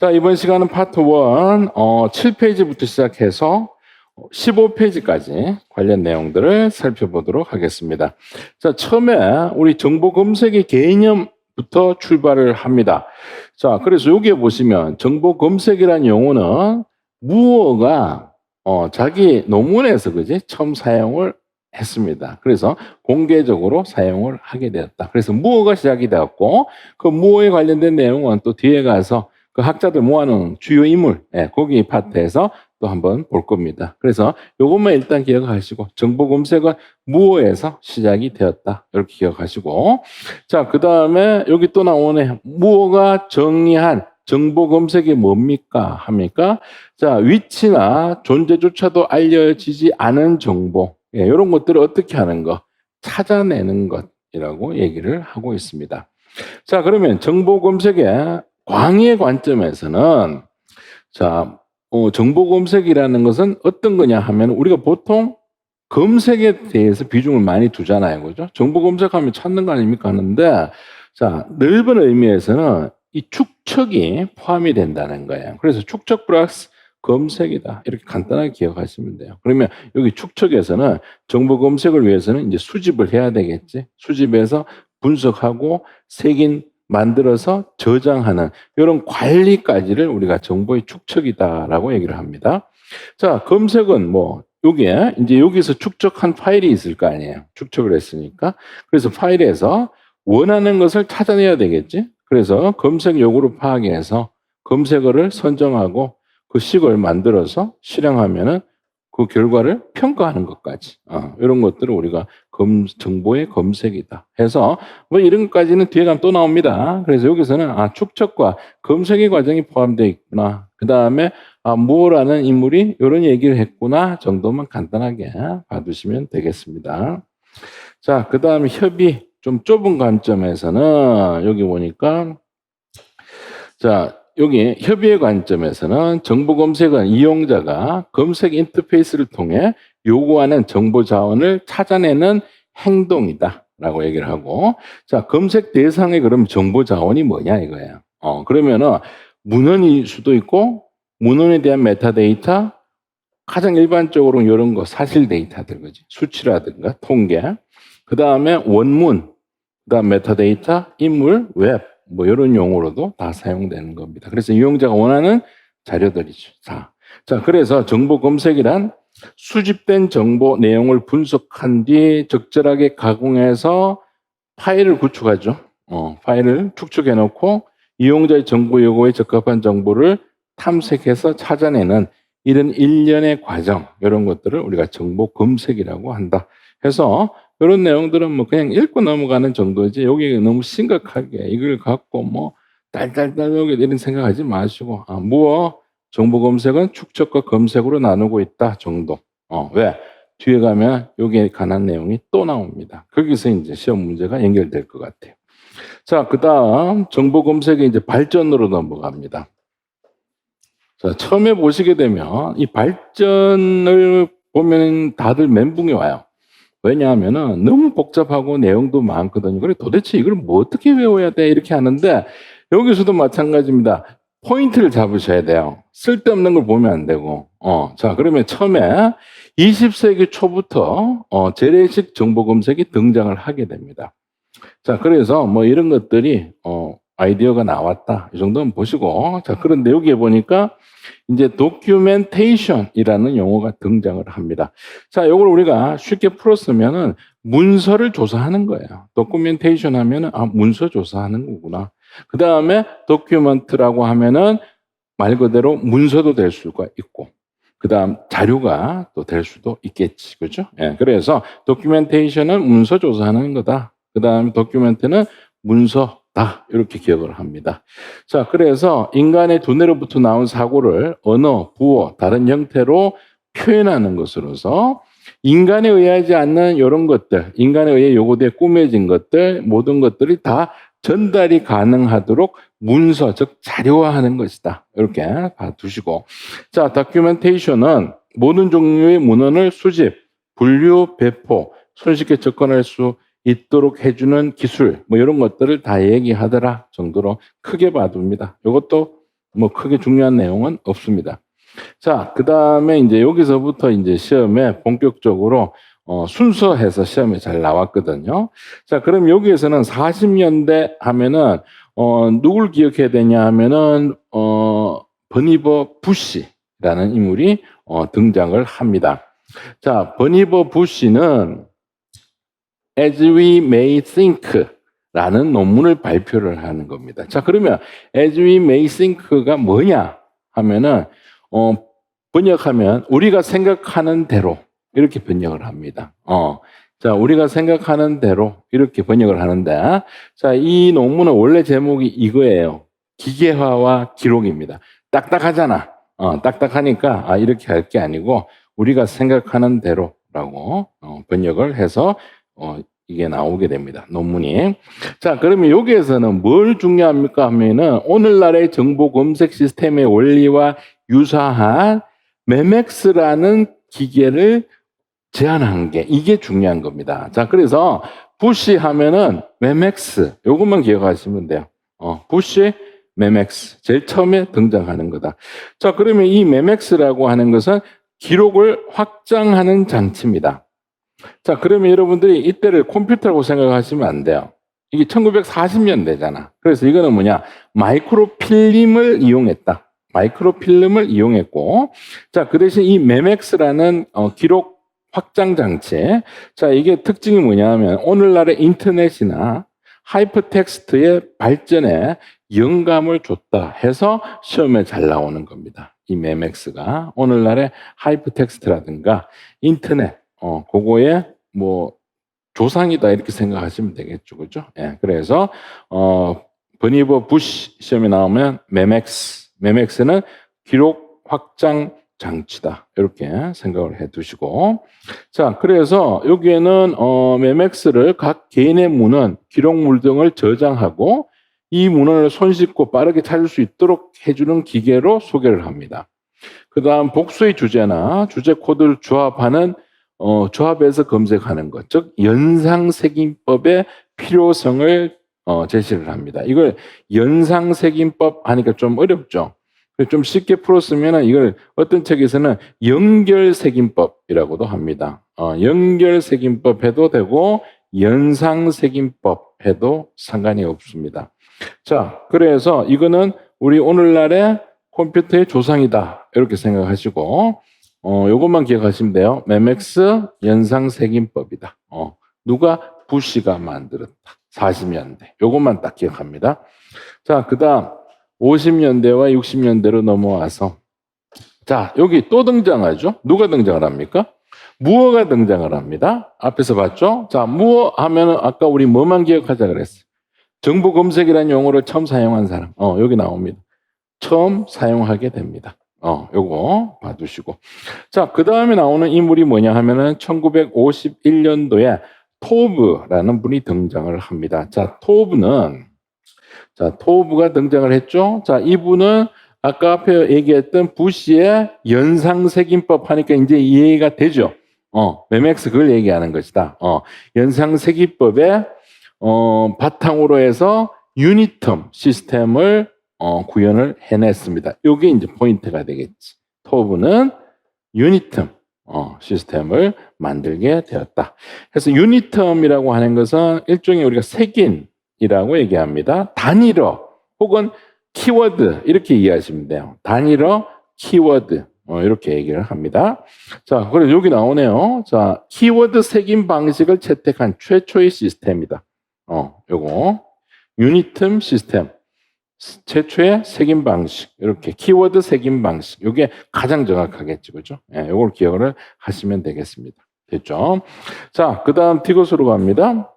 자, 이번 시간은 파트 1, 어, 7페이지부터 시작해서 15페이지까지 관련 내용들을 살펴보도록 하겠습니다. 자, 처음에 우리 정보 검색의 개념부터 출발을 합니다. 자, 그래서 여기에 보시면 정보 검색이라는 용어는 무어가 어, 자기 논문에서 그지 처음 사용을 했습니다. 그래서 공개적으로 사용을 하게 되었다. 그래서 무어가 시작이 되었고 그 무어에 관련된 내용은 또 뒤에 가서 그 학자들 모아놓은 주요 인물, 예, 거기 파트에서 또 한번 볼 겁니다. 그래서 이것만 일단 기억하시고 정보 검색은 무어에서 시작이 되었다. 이렇게 기억하시고 자, 그 다음에 여기 또 나오네. 무어가 정의한 정보 검색이 뭡니까? 합니까? 자, 위치나 존재조차도 알려지지 않은 정보. 예, 이런 것들을 어떻게 하는 거? 찾아내는 것이라고 얘기를 하고 있습니다. 자, 그러면 정보 검색의 광의 관점에서는 자, 어, 정보 검색이라는 것은 어떤 거냐 하면 우리가 보통 검색에 대해서 비중을 많이 두잖아요. 그죠? 정보 검색하면 찾는 거 아닙니까? 하는데 자, 넓은 의미에서는 이 축척이 포함이 된다는 거예요. 그래서 축척 플러스 검색이다. 이렇게 간단하게 기억하시면 돼요. 그러면 여기 축척에서는 정보 검색을 위해서는 이제 수집을 해야 되겠지. 수집해서 분석하고 색인 만들어서 저장하는 이런 관리까지를 우리가 정보의 축척이다라고 얘기를 합니다. 자, 검색은 뭐 여기에 이제 여기서 축적한 파일이 있을 거 아니에요. 축적을 했으니까. 그래서 파일에서 원하는 것을 찾아내야 되겠지. 그래서 검색 요구를 파악해서 검색어를 선정하고 그 식을 만들어서 실행하면은 그 결과를 평가하는 것까지 어, 이런 것들을 우리가 검, 정보의 검색이다 해서 뭐 이런 것까지는 뒤에 가면 또 나옵니다. 그래서 여기서는 아 축적과 검색의 과정이 포함되어 있구나. 그 다음에 아 무어라는 인물이 이런 얘기를 했구나 정도만 간단하게 봐두시면 되겠습니다. 자, 그 다음에 협의 좀 좁은 관점에서는 여기 보니까 자 여기 협의의 관점에서는 정보 검색은 이용자가 검색 인터페이스를 통해 요구하는 정보 자원을 찾아내는 행동이다라고 얘기를 하고 자 검색 대상의 그럼 정보 자원이 뭐냐 이거예요. 어 그러면은 문헌일 수도 있고 문헌에 대한 메타데이터 가장 일반적으로 이런 거 사실 데이터들 그지 수치라든가 통계 그 다음에 원문 그 다음 메타데이터 인물 웹 뭐 이런 용어로도 다 사용되는 겁니다. 그래서 이용자가 원하는 자료들이죠. 자, 자 그래서 정보 검색이란 수집된 정보 내용을 분석한 뒤 적절하게 가공해서 파일을 구축하죠. 어, 파일을 축적해 놓고 이용자의 정보 요구에 적합한 정보를 탐색해서 찾아내는 이런 일련의 과정, 이런 것들을 우리가 정보 검색이라고 한다. 해서 이런 내용들은 뭐 그냥 읽고 넘어가는 정도지 여기 너무 심각하게 이걸 갖고 뭐 딸딸딸 여기 이런 생각하지 마시고 아, 무어 정보 검색은 축적과 검색으로 나누고 있다 정도. 어, 왜? 뒤에 가면 여기에 관한 내용이 또 나옵니다. 거기서 이제 시험 문제가 연결될 것 같아요. 자, 그 다음 정보 검색의 이제 발전으로 넘어갑니다. 자, 처음에 보시게 되면 이 발전을 보면 다들 멘붕이 와요. 왜냐하면은 너무 복잡하고 내용도 많거든요. 그래 도대체 이걸 뭐 어떻게 외워야 돼? 이렇게 하는데 여기서도 마찬가지입니다. 포인트를 잡으셔야 돼요. 쓸데없는 걸 보면 안 되고. 어, 자, 그러면 처음에 20세기 초부터 어, 재래식 정보 검색이 등장을 하게 됩니다. 자, 그래서 뭐 이런 것들이 어, 아이디어가 나왔다. 이 정도는 보시고. 자, 그런데 여기에 보니까 이제 도큐멘테이션이라는 용어가 등장을 합니다. 자, 이걸 우리가 쉽게 풀었으면은 문서를 조사하는 거예요. 도큐멘테이션 하면은 아, 문서 조사하는 거구나. 그 다음에 도큐먼트라고 하면은 말 그대로 문서도 될 수가 있고, 그 다음 자료가 또 될 수도 있겠지. 그죠? 예, 그래서 도큐멘테이션은 문서 조사하는 거다. 그 다음에 도큐멘트는 문서다. 이렇게 기억을 합니다. 자, 그래서 인간의 두뇌로부터 나온 사고를 언어, 부어, 다른 형태로 표현하는 것으로서 인간에 의하지 않는 이런 것들, 인간에 의해 요구돼 꾸며진 것들, 모든 것들이 다 전달이 가능하도록 문서, 즉 자료화하는 것이다. 이렇게 봐두시고. 자, 다큐멘테이션은 모든 종류의 문헌을 수집, 분류, 배포, 손쉽게 접근할 수 있도록 해주는 기술, 뭐 이런 것들을 다 얘기하더라 정도로 크게 봐둡니다. 이것도 뭐 크게 중요한 내용은 없습니다. 자, 그 다음에 이제 여기서부터 이제 시험에 본격적으로 어, 순서해서 시험에 잘 나왔거든요. 자, 그럼 여기에서는 40년대 하면은 어, 누굴 기억해야 되냐 하면은 어, 버니버 부시라는 인물이 어, 등장을 합니다. 자, 버니버 부시는 As We May Think 라는 논문을 발표를 하는 겁니다. 자, 그러면 As We May Think가 뭐냐 하면은 어, 번역하면 우리가 생각하는 대로 이렇게 번역을 합니다. 어. 자, 우리가 생각하는 대로 이렇게 번역을 하는데 자, 이 논문은 원래 제목이 이거예요. 기계화와 기록입니다. 딱딱하잖아. 어, 딱딱하니까 아, 이렇게 할 게 아니고 우리가 생각하는 대로라고 어, 번역을 해서 어, 이게 나오게 됩니다. 논문이. 자, 그러면 여기에서는 뭘 중요합니까 하면은 오늘날의 정보 검색 시스템의 원리와 유사한 메맥스라는 기계를 제안한 게 이게 중요한 겁니다. 자, 그래서 부시 하면은 메맥스 요것만 기억하시면 돼요. 어, 부시 메맥스 제일 처음에 등장하는 거다. 자, 그러면 이 메맥스라고 하는 것은 기록을 확장하는 장치입니다. 자, 그러면 여러분들이 이때를 컴퓨터라고 생각하시면 안 돼요. 이게 1940년대잖아. 그래서 이거는 뭐냐? 마이크로필름을 이용했다. 마이크로필름을 이용했고, 자, 그 대신 이 메맥스라는 어, 기록 확장 장치. 자, 이게 특징이 뭐냐 하면 오늘날의 인터넷이나 하이퍼텍스트의 발전에 영감을 줬다 해서 시험에 잘 나오는 겁니다. 이 메맥스가 오늘날의 하이퍼텍스트라든가 인터넷, 어, 그거에 뭐 조상이다 이렇게 생각하시면 되겠죠. 그죠? 예. 그래서 어 버니버 부시 시험에 나오면 메맥스, 메맥스는 기록 확장 장치다. 이렇게 생각을 해 두시고. 자, 그래서 여기에는 어 메맥스를 각 개인의 문헌, 기록물 등을 저장하고 이 문헌을 손쉽고 빠르게 찾을 수 있도록 해주는 기계로 소개를 합니다. 그 다음 복수의 주제나 주제 코드를 조합하는 어, 조합해서 검색하는 것, 즉 연상색임법의 필요성을 어, 제시를 합니다. 이걸 연상색임법 하니까 좀 어렵죠. 좀 쉽게 풀었으면 이걸 어떤 책에서는 연결색임법이라고도 합니다. 어, 연결색임법 해도 되고 연상색임법 해도 상관이 없습니다. 자, 그래서 이거는 우리 오늘날의 컴퓨터의 조상이다 이렇게 생각하시고 어, 요것만 기억하시면 돼요. 메맥스 연상색임법이다. 어, 누가 부시가 만들었다. 40년대. 요것만 딱 기억합니다. 자, 그 다음 50년대와 60년대로 넘어와서 자, 여기 또 등장하죠? 누가 등장을 합니까? 무어가 등장을 합니다. 앞에서 봤죠? 자, 무어 하면은 아까 우리 뭐만 기억하자 그랬어요. 정보 검색이라는 용어를 처음 사용한 사람. 어, 여기 나옵니다. 처음 사용하게 됩니다. 어, 요거 봐두시고. 자, 그 다음에 나오는 인물이 뭐냐 하면은 1951년도에 토브라는 분이 등장을 합니다. 자, 토브는, 자, 토브가 등장을 했죠. 자, 이분은 아까 앞에 얘기했던 부시의 연상색임법 하니까 이제 이해가 되죠. 어, 메맥스 그걸 얘기하는 것이다. 어, 연상색임법의 어, 바탕으로 해서 유니텀 시스템을 어, 구현을 해냈습니다. 이게 이제 포인트가 되겠지. 토브는 유니텀 어, 시스템을 만들게 되었다. 그래서 유니텀이라고 하는 것은 일종의 우리가 색인 이라고 얘기합니다. 단일어 혹은 키워드 이렇게 이해하시면 돼요. 단일어, 키워드 어, 이렇게 얘기를 합니다. 자, 그래서 여기 나오네요. 자, 키워드 색인 방식을 채택한 최초의 시스템이다. 어, 요거 유니텀 시스템. 최초의 색인 방식 이렇게 키워드 색인 방식 이게 가장 정확하겠죠 그죠 예, 이걸 기억을 하시면 되겠습니다 됐죠 자 그다음 디귿으로 갑니다